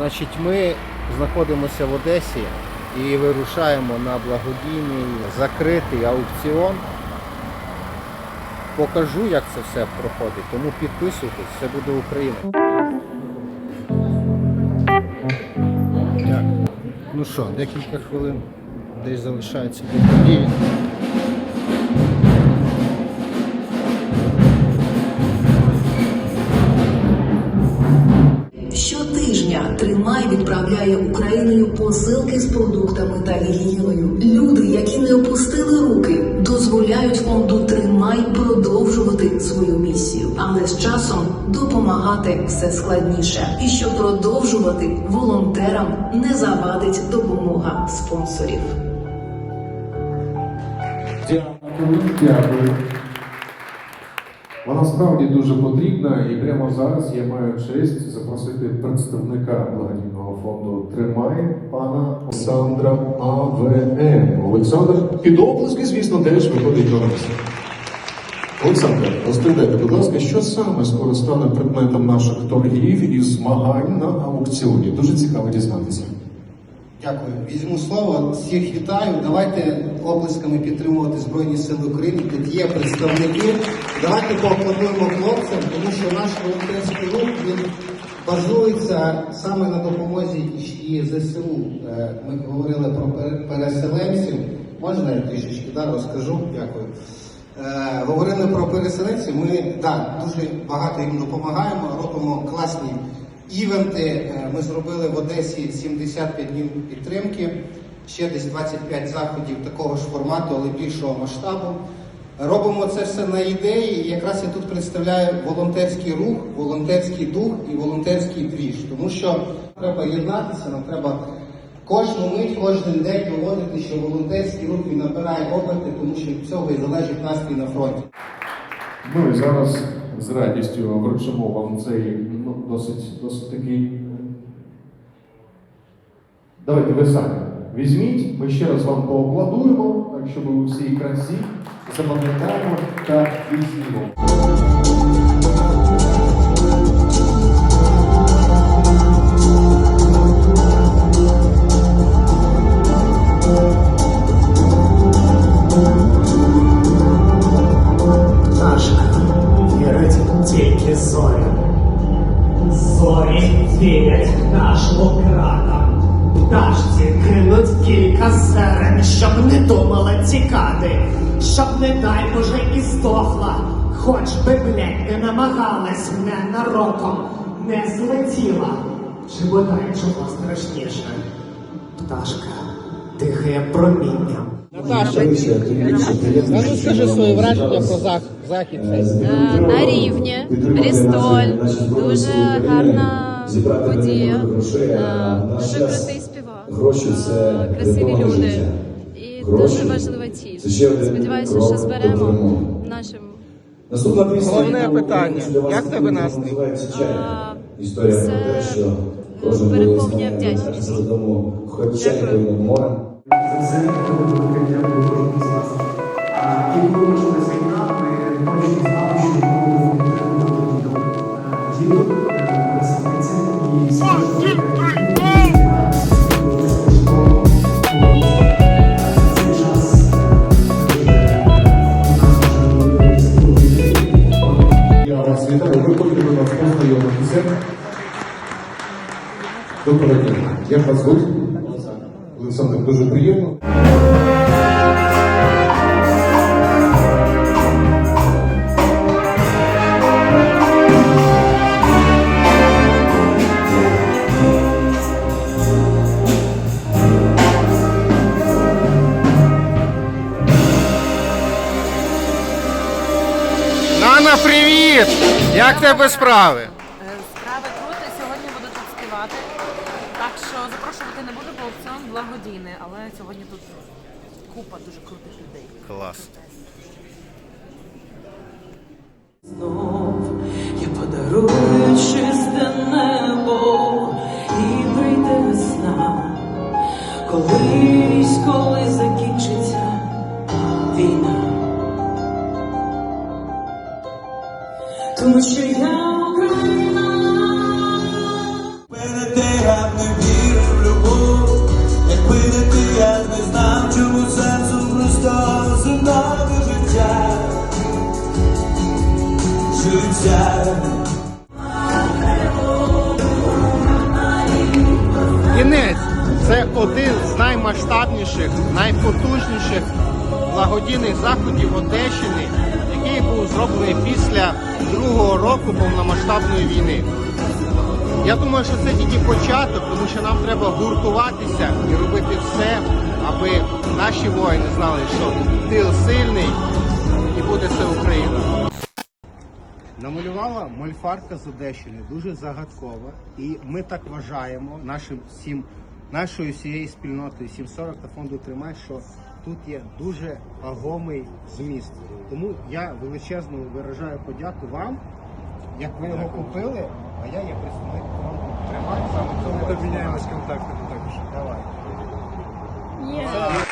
Значить, ми знаходимося в Одесі і вирушаємо на благодійний закритий аукціон. Покажу, як це все проходить, тому підписуйтесь, це буде Україна. Ну що, декілька хвилин десь залишається до. Тримай відправляє Україною посилки з продуктами та гігієною. Люди, які не опустили руки, дозволяють фонду Тримай продовжувати свою місію, але з часом допомагати все складніше. І щоб продовжувати волонтерам не завадить допомога спонсорів. Дякую, дякую. Вона справді дуже потрібна, і прямо зараз я маю честь запросити представника благодійного фонду Тримай пана Олександра АВМ. Олександр під оплески, звісно, теж виходить до нас. Олександр, розповідайте, будь ласка, що саме скоро стане предметом наших торгів і змагань на аукціоні? Дуже цікаво дізнатися. Дякую. Візьму слово. Всіх вітаю. Давайте оплесками підтримувати Збройні Сили України. Тут є представники. Давайте поаплодуємо хлопцям, тому що наш волонтерський рух він базується саме на допомозі і ЗСУ. Е, Ми говорили про переселенців. Можна я трішечки да, розкажу? Дякую. Е, говорили про переселенців. Ми да, дуже багато їм допомагаємо, робимо класні івенти. Е, Ми зробили в Одесі 75 днів підтримки, ще десь 25 заходів такого ж формату, але більшого масштабу. Робимо це все на ідеї. І якраз я тут представляю волонтерський рух, волонтерський дух і волонтерський двіж. Тому що треба єднатися, нам треба кожну мить, кожен день доводити, що волонтерський рух він набирає оберти, тому що від цього і залежить настрій на фронті. Ну і зараз з радістю вручимо вам цей досить, досить такий. е, Давайте ви самі візьміть, ми ще раз вам поаплодуємо, так щоб ви у всій красі запам'ятаємо та візьмемо. Пташка вірить тільки зорі. Зорі вірять нашому кратам. Пташці кинуть кілька зерен, щоб не думала тікати, щоб не дай Боже і здохла, хоч би, блядь, не намагалась ненароком, не злетіла, чи бодай чого страшніше. Пташка дихає промінням. Наташа, а ну скажи свої враження про зах- захід. Е, на рівні Рістоль, дуже гарна подія, е, дуже крутий співак, е, красиві люди і дуже важлива ціль. Сподіваюся, що зберемо нашим Наступна пісня. Головне питання. Як тебе настрій? Історія про те, що кожен переповнює вдячністю. хоча й морем. Це велике дякую кожному з вас. І коли почалася війна, ми точно знали, що ми будемо підтримувати діток, е, і сьогодні цей час Я вас вітаю, ви хочете до нас познайомитися. Доброго дня. Як вас звуть? Олександр, дуже приємно. Нана, привіт! Як тебе справи круто, сьогодні буду тут співати. Так що запрошувати не буду, бо аукціон благодійний, але сьогодні тут купа дуже крутих людей. Клас. Наймасштабніших, найпотужніших благодійних заходів Одещини, який був зроблений після другого року повномасштабної війни. Я думаю, що це тільки початок, тому що нам треба гуртуватися і робити все, аби наші воїни знали, що тил сильний і буде це Україна. Намалювала мольфарка з Одещини, дуже загадкова. І ми так вважаємо нашим всім, нашою всією спільнотою 740 та фонду тримай, що тут є дуже вагомий зміст. Тому я величезно виражаю подяку вам. Як ви його купили, а я є представник фонду тримай саме. Ми доміняємось контактами також. Давай. Yeah.